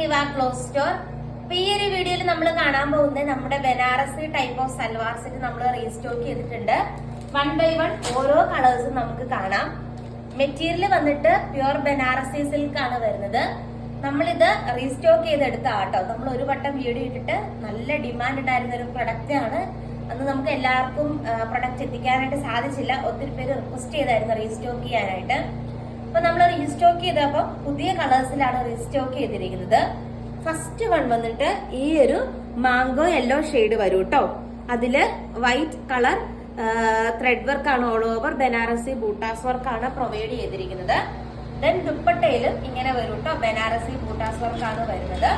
നിവ close store അപ്പൊ ഈ ഒരു വീഡിയോയിൽ നമ്മൾ കാണാൻ പോകുന്നത് നമ്മുടെ Banaras type of salwar set നമ്മൾ റീസ്റ്റോക്ക് ചെയ്തിട്ടുണ്ട്. വൺ ബൈ വൺ ഓരോ കളേഴ്സും നമുക്ക് കാണാം. മെറ്റീരിയൽ വന്നിട്ട് പ്യുവർ ബനാറസി സിൽക്ക് ആണ് വരുന്നത്. നമ്മളിത് റീസ്റ്റോക്ക് ചെയ്തെടുത്ത ആട്ടോ നമ്മൾ ഒരു വട്ടം വീഡിയോ ഇട്ടിട്ട് നല്ല ഡിമാൻഡ് ഉണ്ടായിരുന്ന ഒരു പ്രൊഡക്റ്റ് ആണ്. അന്ന് നമുക്ക് എല്ലാവർക്കും പ്രൊഡക്റ്റ് എത്തിക്കാനായിട്ട് സാധിച്ചില്ല. ഒത്തിരി പേര് റിക്വസ്റ്റ് ചെയ്തായിരുന്നു റീസ്റ്റോക്ക് ചെയ്യാനായിട്ട്. അപ്പൊ നമ്മൾ റീസ്റ്റോക്ക് ചെയ്തപ്പോ പുതിയ കളേഴ്സിലാണ് റീസ്റ്റോക്ക് ചെയ്തിരിക്കുന്നത്. ഫസ്റ്റ് വൺ വന്നിട്ട് ഈ ഒരു മാംഗോ യെല്ലോ ഷെയ്ഡ് വരും കേട്ടോ അതിൽ വൈറ്റ് കളർ ത്രെഡ് വർക്ക് ആണ് all over Banarasi buttas work ആണ് പ്രൊവൈഡ് ചെയ്തിരിക്കുന്നത്. ദെൻ ദുപ്പട്ടയിലും ഇങ്ങനെ വരും കേട്ടോ ബനാറസി ബൂട്ടാസ് വർക്ക് ആണ് വരുന്നത്.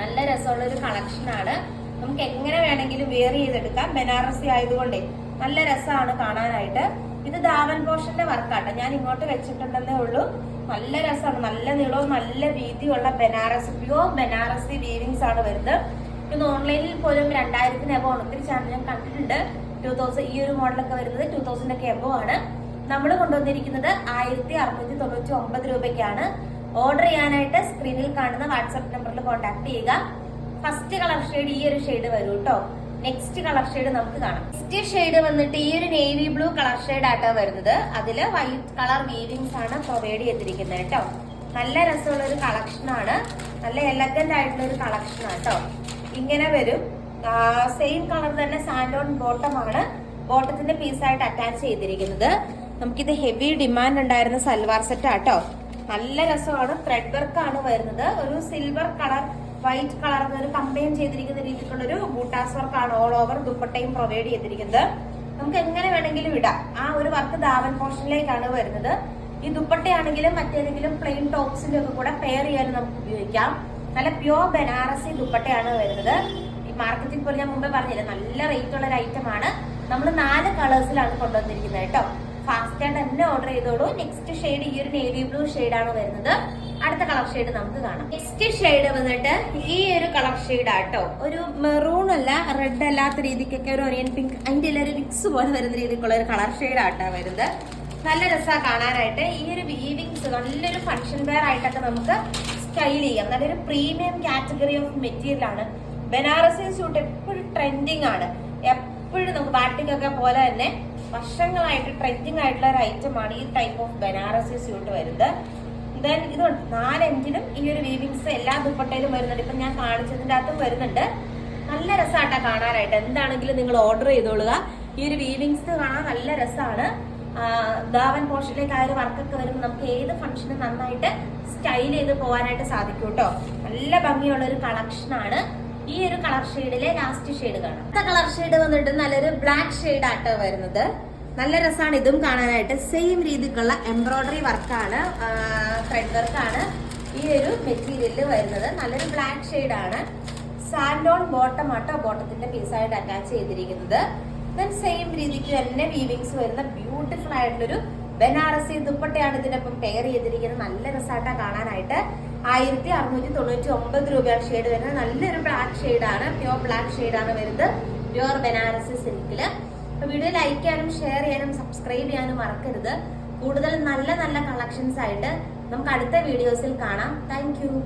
നല്ല രസമുള്ള ഒരു കളക്ഷൻ ആണ്. നമുക്ക് എങ്ങനെ വേണമെങ്കിലും വെയർ ചെയ്തെടുക്കാം. ബനാറസി ആയതുകൊണ്ടേ നല്ല രസമാണ് കാണാനായിട്ട്. ഇത് ദാവൻ പോഷന്റെ വർക്കാട്ടോ. ഞാൻ ഇങ്ങോട്ട് വെച്ചിട്ടുണ്ടെന്നേ ഉള്ളൂ. നല്ല രസമാണ്. നല്ല നീളവും നല്ല വീതിയുള്ള ബനാറസ് പ്യൂർ ബനാറസി വീവിങ്സ് ആണ് വരുന്നത്. ഇത് ഓൺലൈനിൽ പോലും രണ്ടായിരത്തിന് എബോ ഒത്തിരി ചാനൽ ഞാൻ കണ്ടിട്ടുണ്ട്. ടൂ തൗസൻഡ് ഈ ഒരു മോഡലൊക്കെ വരുന്നത് ടൂ തൗസൻഡ് ഒക്കെ എബോ ആണ്. നമ്മൾ കൊണ്ടുവന്നിരിക്കുന്നത് ആയിരത്തി അറുന്നൂറ്റി തൊണ്ണൂറ്റി ഒമ്പത് രൂപയ്ക്കാണ്. ഓർഡർ ചെയ്യാനായിട്ട് സ്ക്രീനിൽ കാണുന്ന വാട്സാപ്പ് നമ്പറിൽ കോൺടാക്ട് ചെയ്യുക. ഫസ്റ്റ് കളർ ഷെയ്ഡ് ഈ ഒരു ഷെയ്ഡ് വരും കേട്ടോ നെക്സ്റ്റ് കളർ ഷെയ്ഡ് നമുക്ക് കാണാം. നെക്സ്റ്റ് ഷെയ്ഡ് വന്നിട്ട് ഈ ഒരു നേവി ബ്ലൂ കളർ ഷെയ്ഡ് ആട്ടോ വരുന്നത്. അതിൽ വൈറ്റ് കളർ വീവിങ്സ് ആണ് പ്രൊവൈഡ് ചെയ്തിരിക്കുന്നത് കേട്ടോ. നല്ല രസമുള്ള ഒരു കളക്ഷൻ ആണ്. നല്ല എലഗന്റ് ആയിട്ടുള്ള ഒരു കളക്ഷൻ ആട്ടോ ഇങ്ങനെ വരും. സെയിം കളർ തന്നെ സാൻഡോൺ ബോട്ടം ആണ്. ബോട്ടത്തിന്റെ പീസായിട്ട് അറ്റാച്ച് ചെയ്തിരിക്കുന്നത്. നമുക്കിത് ഹെവി ഡിമാൻഡ് ഉണ്ടായിരുന്ന സൽവാർ സെറ്റ് ആട്ടോ നല്ല രസമാണ്. ത്രെഡ് വർക്ക് ആണ് വരുന്നത്. ഒരു സിൽവർ കളർ വൈറ്റ് കളറിൽ ഒരു കമ്പൈൻ ചെയ്തിരിക്കുന്ന രീതിക്കുള്ളൊരു ബൂട്ടാസ് വർക്കാണ് ഓൾ ഓവർ ദുപ്പട്ടയും പ്രൊവൈഡ് ചെയ്തിരിക്കുന്നത്. നമുക്ക് എങ്ങനെ വേണമെങ്കിലും ഇടാം. ആ ഒരു വർക്ക് ദാവൻ പോർഷനിലേക്കാണ് വരുന്നത്. ഈ ദുപ്പട്ടയാണെങ്കിലും മറ്റേതെങ്കിലും പ്ലെയിൻ ടോപ്സിന്റെ ഒക്കെ കൂടെ പെയർ ചെയ്യാൻ നമുക്ക് ഉപയോഗിക്കാം. നല്ല പ്യുവർ ബനാറസി ദുപ്പട്ടയാണ് വരുന്നത്. ഈ മാർക്കറ്റിൽ പോലെ ഞാൻ മുമ്പേ പറഞ്ഞില്ല നല്ല റേറ്റ് ഉള്ള ഒരു ഐറ്റം ആണ്. നമ്മൾ നാല് കളേഴ്സിലാണ് കൊണ്ടുവന്നിരിക്കുന്നത് കേട്ടോ. ഫാസ്റ്റ് ആയിട്ട് തന്നെ ഓർഡർ ചെയ്തോളൂ. നെക്സ്റ്റ് ഷെയ്ഡ് ഈ ഒരു നേവി ബ്ലൂ ആണ് വരുന്നത്. അടുത്ത കളർ ഷെയ്ഡ് നമുക്ക് കാണാം. നെക്സ്റ്റ് ഷെയ്ഡ് വന്നിട്ട് ഈ ഒരു കളർ ഷെയ്ഡ് ആട്ടോ ഒരു മെറൂൺ അല്ല റെഡ് അല്ലാത്ത രീതിക്കൊക്കെ ഒരു ഓറിയൻ പിങ്ക് അതിന്റെ എല്ലാം ഒരു മിക്സ് പോലെ വരുന്ന രീതിക്കുള്ള ഒരു കളർ ഷെയ്ഡ് ആട്ടോ വരുന്നത്. നല്ല രസമാണ് കാണാനായിട്ട്. ഈ ഒരു വീവിങ്സ് നല്ലൊരു ഫങ്ഷൻ വെയർ ആയിട്ടൊക്കെ നമുക്ക് സ്റ്റൈൽ ചെയ്യാം. നല്ലൊരു പ്രീമിയം കാറ്റഗറി ഓഫ് മെറ്റീരിയൽ ആണ്. ബനാറസി സ്യൂട്ട് എപ്പോഴും ട്രെൻഡിങ് ആണ്. എപ്പോഴും നമുക്ക് ബാട്ടിക്കൊക്കെ പോലെ തന്നെ വർഷങ്ങളായിട്ട് ട്രെൻഡിങ് ആയിട്ടുള്ള ഒരു ഐറ്റം ആണ് ഈ ടൈപ്പ് ഓഫ് ബനാറസി സ്യൂട്ട് വരുന്നത്. ദെൻ ഇതുണ്ട് നാലഞ്ചിനും ഈ ഒരു വീവിങ്സ് എല്ലാ ദുപ്പട്ടയിലും വരുന്നുണ്ട്. ഇപ്പൊ ഞാൻ കാണിച്ചതിന്റെ അകത്തും വരുന്നുണ്ട്. നല്ല രസമാട്ടാ കാണാനായിട്ട്. എന്താണെങ്കിലും നിങ്ങൾ ഓർഡർ ചെയ്തോളുക. ഈ ഒരു വീവിങ്സ് കാണാൻ നല്ല രസമാണ് ദാവൻ പോർഷനിലേക്ക് ആ ഒരു വർക്കൊക്കെ വരുമ്പോൾ നമുക്ക് ഏത് ഫംഗ്ഷനും നന്നായിട്ട് സ്റ്റൈൽ ചെയ്ത് പോകാനായിട്ട് സാധിക്കും കേട്ടോ. നല്ല ഭംഗിയുള്ള ഒരു കളക്ഷനാണ് ഈ ഒരു കളർ ഷെയ്ഡിലെ ലാസ്റ്റ് ഷെയ്ഡ് കാണാം. അടുത്ത കളർ ഷെയ്ഡ് വന്നിട്ട് നല്ലൊരു ബ്ലാക്ക് ഷെയ്ഡ് ആട്ടോ വരുന്നത്. നല്ല രസമാണ് ഇതും കാണാനായിട്ട്. സെയിം രീതിക്കുള്ള എംബ്രോയിഡറി വർക്കാണ് ത്രെഡ് വർക്കാണ് ഈ ഒരു മെറ്റീരിയലിൽ വരുന്നത്. നല്ലൊരു ബ്ലാക്ക് ഷെയ്ഡ് ആണ്. സാൻഡോൺ ബോട്ടം ആട്ടോ ബോട്ടത്തിന്റെ പീസായിട്ട് അറ്റാച്ച് ചെയ്തിരിക്കുന്നത്. ദെൻ സെയിം രീതിക്ക് തന്നെ വീവിങ്സ് വരുന്ന ബ്യൂട്ടിഫുൾ ആയിട്ടുള്ളൊരു ബനാറസി ദുപ്പട്ടയാണ് ഇതിനൊപ്പം പെയർ ചെയ്തിരിക്കുന്നത്. നല്ല രസമായിട്ടാണ് കാണാനായിട്ട്. ആയിരത്തി അറുന്നൂറ്റി തൊണ്ണൂറ്റി ഒമ്പത് രൂപയാണ് ഷെയ്ഡ് വരുന്നത്. നല്ലൊരു ബ്ലാക്ക് ഷെയ്ഡാണ് പ്യുവർ ബ്ലാക്ക് ഷെയ്ഡാണ് വരുന്നത്. പ്യുവർ ബനാറസി സിൽക്കിൽ വീഡിയോ ലൈക്ക് ചെയ്യാനും ഷെയർ ചെയ്യാനും സബ്സ്ക്രൈബ് ചെയ്യാനും മറക്കരുത്. കൂടുതൽ നല്ല നല്ല കളക്ഷൻസ് ആയിട്ട് നമുക്ക് അടുത്ത വീഡിയോസിൽ കാണാം. താങ്ക്